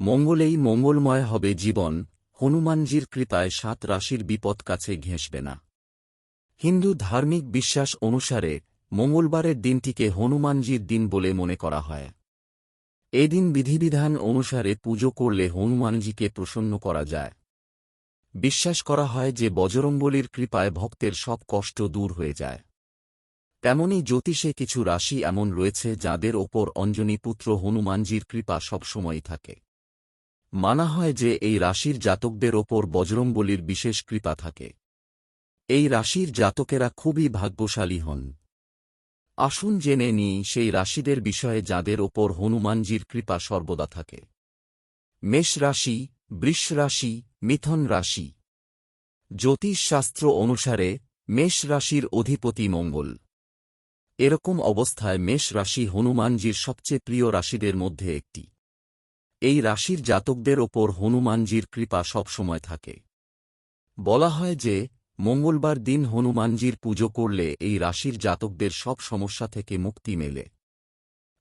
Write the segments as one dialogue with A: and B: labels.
A: মঙ্গলেই মঙ্গলময় হবে জীবন, হনুমানজির কৃপায় সাত রাশির বিপদ কাছে ঘেঁষবে না। হিন্দু ধার্মিক বিশ্বাস অনুসারে মঙ্গলবারের দিনটিকে হনুমানজির দিন বলে মনে করা হয়। এদিন বিধিবিধান অনুসারে পুজো করলে হনুমানজিকে প্রসন্ন করা যায়। বিশ্বাস করা হয় যে বজরঙ্গলির কৃপায় ভক্তের সব কষ্ট দূর হয়ে যায়। তেমনি জ্যোতিষে কিছু রাশি এমন রয়েছে যাদের ওপর অঞ্জনী পুত্র হনুমানজির কৃপা সবসময়ই থাকে। মানা হয় যে এই রাশির জাতকদের ওপর বজরংবলির বিশেষ কৃপা থাকে। এই রাশির জাতকেরা খুবই ভাগ্যশালী হন। আসুন জেনে নিই সেই রাশিদের বিষয়ে যাদের ওপর হনুমানজির কৃপা সর্বদা থাকে। মেষ রাশি, বৃষ রাশি, মিথন রাশি। জ্যোতিষশাস্ত্র অনুসারে মেষ রাশির অধিপতি মঙ্গল। এরকম অবস্থায় মেষ রাশি হনুমানজির সবচেয়ে প্রিয় রাশিদের মধ্যে একটি। এই রাশির জাতকদের ওপর হনুমানজির কৃপা সবসময় থাকে। বলা হয় যে, মঙ্গলবার দিন হনুমানজির পুজো করলে এই রাশির জাতকদের সব সমস্যা থেকে মুক্তি মেলে।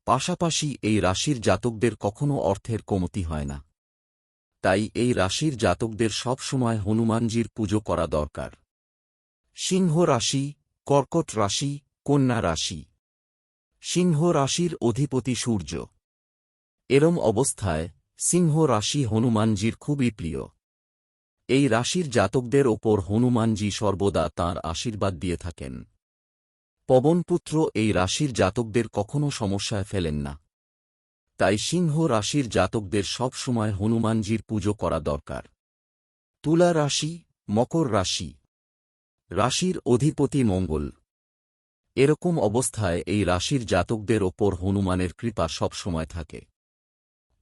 A: পাশাপাশি এই রাশির জাতকদের কখনো অর্থের কমতি হয় না। তাই এই রাশির জাতকদের সব সময় হনুমানজির পুজো করা দরকার। সিংহ রাশি, কর্কট রাশি, কন্যা রাশি। সিংহ রাশির অধিপতি সূর্য। এরম অবস্থায় সিংহ রাশি হনুমানজির খুবই প্রিয়। এই রাশির জাতকদের ওপর হনুমানজি সর্বদা তাঁর আশীর্বাদ দিয়ে থাকেন। পবনপুত্র এই রাশির জাতকদের কখনও সমস্যায় ফেলেন না। তাই সিংহ রাশির জাতকদের সব সময় হনুমানজির পুজো করা দরকার। তুলা রাশি, মকর রাশি। রাশির অধিপতি মঙ্গল। এরকম অবস্থায় এই রাশির জাতকদের ওপর হনুমানের কৃপা সবসময় থাকে।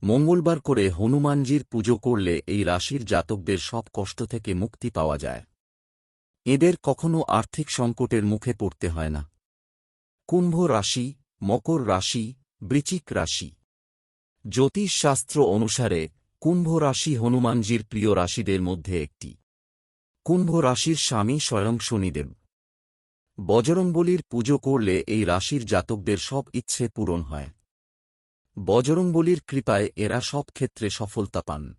A: মঙ্গলবার করে হনুমানজির পুজো করলে এই রাশির জাতকদের সব কষ্ট থেকে মুক্তি পাওয়া যায়। এদের কখনো আর্থিক সংকটের মুখে পড়তে হয় না। কুম্ভ রাশি, মকর রাশি বৃচিক রাশি। জ্যোতিষশাস্ত্র অনুসারে কুম্ভ রাশি হনুমানজির প্রিয় রাশিদের মধ্যে একটি। কুম্ভ রাশির স্বামী স্বয়ং শনিদেব। বজরংবলির পুজো করলে এই রাশির জাতকদের সব ইচ্ছে পূরণ হয়। বজরংবলির কৃপায় এরা সব ক্ষেত্রে সফলতা পান।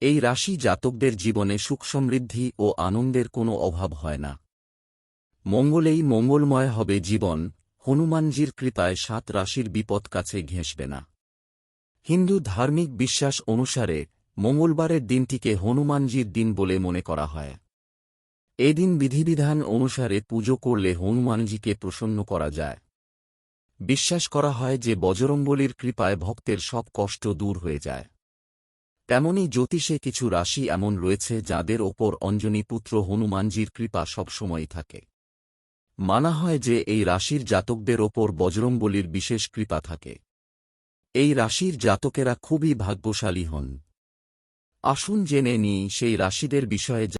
A: এই রাশি জাতকদের জীবনে সুখ সমৃদ্ধি ও আনন্দের কোনো অভাব হয় না। মঙ্গলেই মঙ্গলময় হবে জীবন, হনুমানজির কৃপায় সাত রাশির বিপদ কাছে ঘেঁষবে না। হিন্দু ধার্মিক বিশ্বাস অনুসারে মঙ্গলবারের দিনটিকে হনুমানজির দিন বলে মনে করা হয়। এদিন বিধিবিধান অনুসারে পুজো করলে হনুমানজিকে প্রসন্ন করা যায়। বিশ্বাস করা হয় যে বজরঙ্গলির কৃপায় ভক্তের সব কষ্ট দূর হয়ে যায়। তেমনি জ্যোতিষে কিছু রাশি এমন রয়েছে যাদের ওপর অঞ্জনী পুত্র হনুমানজির কৃপা সবসময়ই থাকে। মানা হয় যে এই রাশির জাতকদের ওপর বজরংবলির বিশেষ কৃপা থাকে। এই রাশির জাতকেরা খুবই ভাগ্যশালী হন। আসুন জেনে নিই সেই রাশিদের বিষয়ে